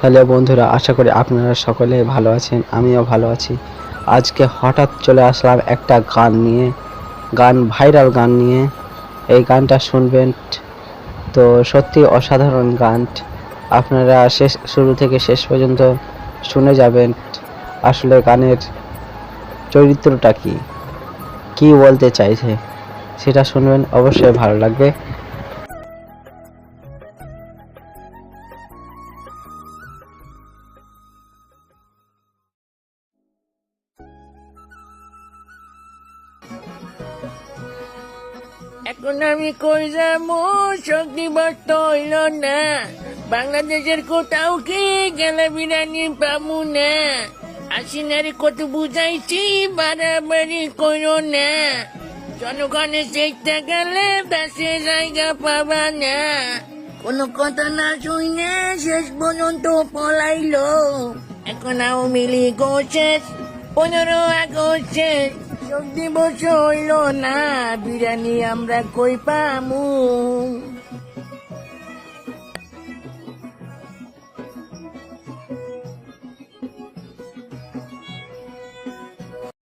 Hello বন্ধুরা, আশা করি আপনারা সকলে ভালো আছেন, আমিও ভালো আছি। আজকে হঠাৎ চলে আসলাম একটা গান নিয়ে, গান, ভাইরাল গান নিয়ে। এই গানটা শুনবেন, তো সত্যি অসাধারণ গান। আপনারা শেষ, শুরু থেকে শেষ পর্যন্ত শুনে যাবেন, আসলে গানের চরিত্রটা কি? কি বলতে চাইছে? সেটা শুনবেন, অবশ্যই ভালো লাগবে। এখন আমি কই যাব? শক্তি বর্ত হইল না। বাংলাদেশের কোথাও কি গেলে বিরিয়ানি পাবো না? আসিনারে কত বুঝাইছি, বাড়াবাড়ি কইল না। জনগণের চেষ্টা গেলে দেশে জায়গা পাবা না। কোনো কথা না শুনে শেষ পর্যন্ত পলাইলো। এখন আওয়ামী লীগ শেষ পনেরো আগস্ট। শেষ যোগ দিবস হইল না, বিরিয়ানি আমরা কই পামু?